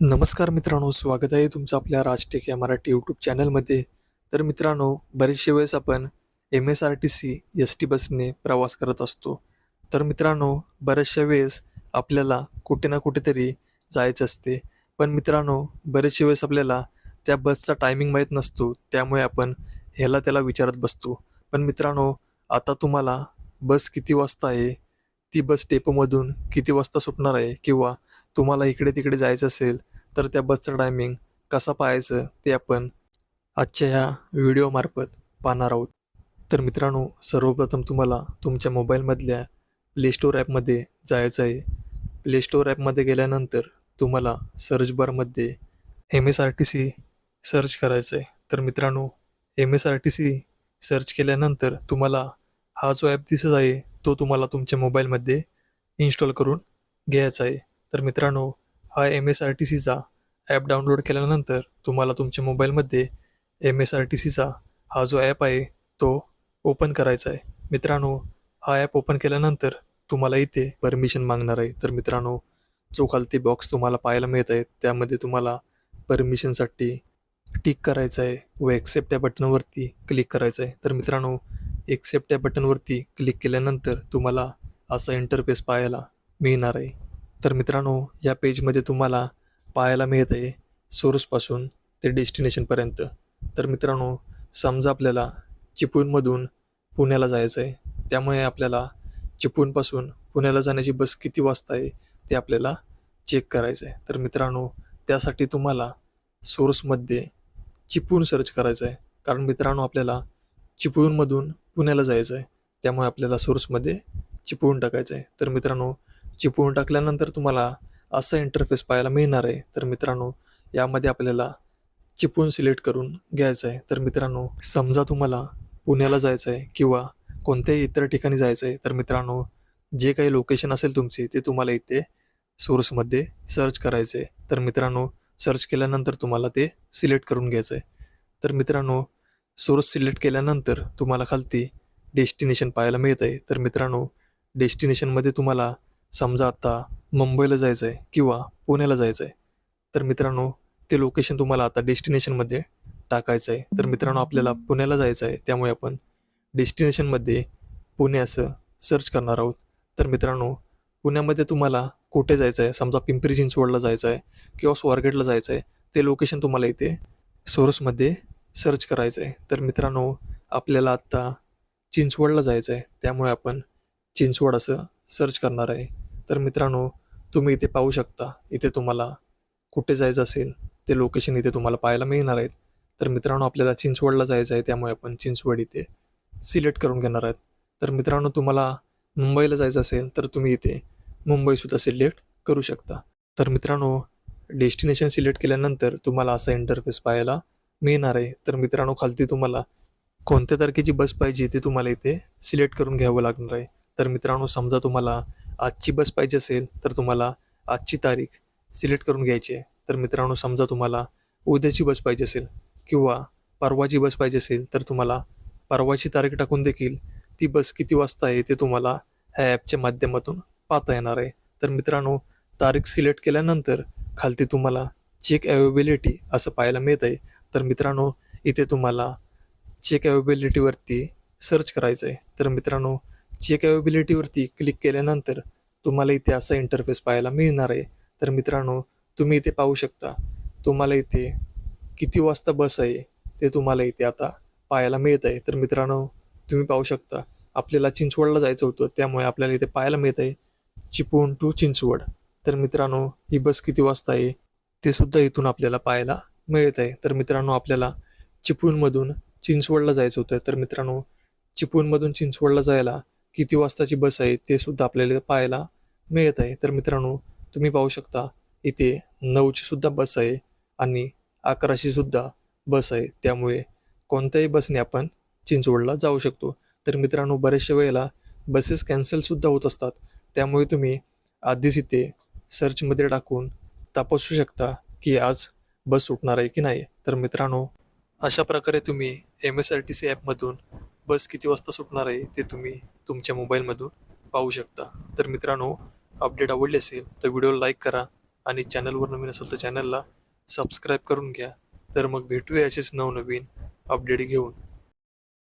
नमस्कार मित्रांनो स्वागत आहे तुमचं आपल्या राजटेक या मराठी यूट्यूब चॅनलमध्ये. तर मित्रांनो बरेचशे वेळेस आपण M S R T C S T बसने प्रवास करत असतो. तर मित्रांनो बऱ्याचशा वेळेस आपल्याला कुठे ना कुठेतरी जायचं असते. पण मित्रांनो बरेचशे वेळेस आपल्याला त्या बसचा टायमिंग माहीत नसतो त्यामुळे आपण ह्याला त्याला विचारत बसतो. पण मित्रांनो आता तुम्हाला बस किती वाजता आहे? ती बस डेपोमधून किती वाजता सुटणार आहे? किंवा तुम्हाला इकडे तिकडे जायचं असेल तर त्या बसचं टायमिंग कसा पाहायचं ते आपण आजच्या ह्या व्हिडिओमार्फत पाहणार आहोत. तर मित्रांनो सर्वप्रथम तुम्हाला तुमच्या मोबाईलमधल्या प्लेस्टोर ॲपमध्ये जायचं आहे. प्लेस्टोर ॲपमध्ये गेल्यानंतर तुम्हाला सर्च बारमध्ये M S R T C search करायचं आहे. तर मित्रांनो M S R T C search केल्यानंतर तुम्हाला हा जो ॲप दिसत आहे तो तुम्हाला तुमच्या मोबाईलमध्ये इन्स्टॉल करून घ्यायचा आहे. तर मित्रांनो हा एम एस आर टी सीचा ॲप डाउनलोड केल्यानंतर तुम्हाला तुमच्या मोबाईलमध्ये एम एस आर टी सीचा हा जो ॲप आहे तो ओपन करायचा आहे. मित्रांनो हा ॲप ओपन केल्यानंतर तुम्हाला इथे परमिशन मागणार आहे. तर मित्रांनो जो खालती बॉक्स तुम्हाला पाहायला मिळत आहे त्यामध्ये तुम्हाला परमिशनसाठी टिक करायचं आहे व एक्सेप्ट या बटनवरती क्लिक करायचं आहे. तर मित्रांनो एक्सेप्ट या बटनवरती क्लिक केल्यानंतर तुम्हाला असा इंटरफेस पाहायला मिळणार आहे. तर मित्रांनो या पेजमध्ये तुम्हाला पाहायला मिळत आहे सोर्सपासून ते डेस्टिनेशनपर्यंत. तर मित्रांनो समजा आपल्याला चिपळूणमधून पुण्याला जायचं आहे त्यामुळे आपल्याला चिपळूणपासून पुण्याला जाण्याची बस किती वाजता आहे ते आपल्याला चेक करायचं आहे तर मित्रांनो त्यासाठी तुम्हाला सोर्समध्ये चिपळूण सर्च करायचं आहे कारण मित्रांनो आपल्याला चिपळूणमधून पुण्याला जायचं आहे त्यामुळे आपल्याला सोर्समध्ये चिपळूण टाकायचं आहे तर मित्रांनो चिपळून टाकल्यानंतर तुम्हाला असा इंटरफेस पाहायला मिळणार आहे. तर मित्रांनो यामध्ये आपल्याला चिपळून सिलेक्ट करून घ्यायचं आहे. तर मित्रांनो समजा तुम्हाला पुण्याला जायचं आहे किंवा कोणत्याही इतर ठिकाणी जायचं आहे तर मित्रांनो जे काही लोकेशन असेल तुमचे ते तुम्हाला इथे सोर्समध्ये सर्च करायचं आहे तर मित्रांनो सर्च केल्यानंतर तुम्हाला ते सिलेक्ट करून घ्यायचं आहे तर मित्रांनो सोर्स सिलेक्ट केल्यानंतर तुम्हाला खालती डेस्टिनेशन पाहायला मिळत आहे तर मित्रांनो डेस्टिनेशनमध्ये तुम्हाला समजा आत्ता मुंबईला जायचं आहे किंवा पुण्याला जायचं आहे तर मित्रांनो ते लोकेशन तुम्हाला आता डेस्टिनेशनमध्ये टाकायचं आहे तर मित्रांनो आपल्याला पुण्याला जायचं आहे त्यामुळे आपण डेस्टिनेशनमध्ये पुणे असं सर्च करणार आहोत. तर मित्रांनो पुण्यामध्ये तुम्हाला कुठे जायचं आहे समजा पिंपरी चिंचवडला जायचं आहे किंवा स्वारगेटला जायचं आहे ते लोकेशन तुम्हाला इथे सोर्समध्ये सर्च करायचं आहे तर मित्रांनो आपल्याला आत्ता चिंचवडला जायचं आहे त्यामुळे आपण चिंचवड असं सर्च करणार आहे. तर मित्रांनो तुम्ही इथे पाहू शकता इथे तुम्हाला कुठे जायचं असेल ते लोकेशन इथे तुम्हाला पाहायला मिळणार आहेत. तर मित्रांनो आपल्याला चिंचवडला जायचं आहे त्यामुळे आपण चिंचवड इथे सिलेक्ट करून घेणार आहेत. तर मित्रांनो तुम्हाला मुंबईला जायचं असेल तर तुम्ही इथे मुंबईसुद्धा सिलेक्ट करू शकता. तर मित्रांनो डेस्टिनेशन सिलेक्ट केल्यानंतर तुम्हाला असा इंटरफेस पाहायला मिळणार आहे. तर मित्रांनो खालती तुम्हाला कोणत्या तारखेची बस पाहिजे ते तुम्हाला इथे सिलेक्ट करून घ्यावं लागणार आहे. तर मित्रांनो समजा तुम्हाला आजची बस पाहिजे असेल तर तुम्हाला आजची तारीख सिलेक्ट करून घ्यायची आहे. तर मित्रांनो समजा तुम्हाला उद्याची बस पाहिजे असेल किंवा परवाची बस पाहिजे असेल तर तुम्हाला परवाची तारीख टाकून देखील ती बस किती वाजता आहे ते तुम्हाला ह्या ॲपच्या माध्यमातून पाहता येणार आहे. तर मित्रांनो तारीख सिलेक्ट केल्यानंतर खालती तुम्हाला चेक अवेबिलिटी असं पाहायला मिळत आहे. तर मित्रांनो इथे तुम्हाला चेक अवेबिलिटीवरती सर्च करायचं आहे. तर मित्रांनो चेक अवेबिलिटीवरती क्लिक केल्यानंतर तुम्हाला इथे असा इंटरफेस पाहायला मिळणार आहे. तर मित्रांनो तुम्ही इथे पाहू शकता तुम्हाला इथे किती वाजता बस आहे ते तुम्हाला इथे आता पाहायला मिळत आहे. तर मित्रांनो तुम्ही पाहू शकता आपल्याला चिंचवडला जायचं होतं त्यामुळे आपल्याला इथे पाहायला मिळत आहे चिपळूण टू चिंचवड. तर मित्रांनो ही बस किती वाजता आहे ते सुद्धा इथून आपल्याला पाहायला मिळत आहे. तर मित्रांनो आपल्याला चिपळूणमधून चिंचवडला जायचं होतं. तर मित्रांनो चिपळूणमधून चिंचवडला जायला किती वाजताची बस आहे ते सुद्धा आपल्याला पाहायला मिळत आहे. तर मित्रांनो तुम्ही पाहू शकता इथे नऊची सुद्धा बस आहे आणि अकराची सुद्धा बस आहे. त्यामुळे कोणत्याही बसने आपण चिंचवडला जाऊ शकतो. तर मित्रांनो बऱ्याचशा वेळेला बसेस कॅन्सलसुद्धा होत असतात. त्यामुळे तुम्ही आधीच इथे सर्चमध्ये टाकून तपासू शकता की आज बस सुटणार आहे की नाही. तर मित्रांनो अशा प्रकारे तुम्ही M S R T C ॲपमधून बस किती वाजता सुटणार आहे ते तुम्ही तुमच्या मोबाईलमधून पाहू शकता. तर मित्रांनो अपडेट आवडली असेल तर व्हिडिओला लाईक करा आणि चॅनलवर नवीन असेल तर चॅनलला सबस्क्राईब करून घ्या. तर मग भेटूया असेच नवनवीन अपडेट घेऊन.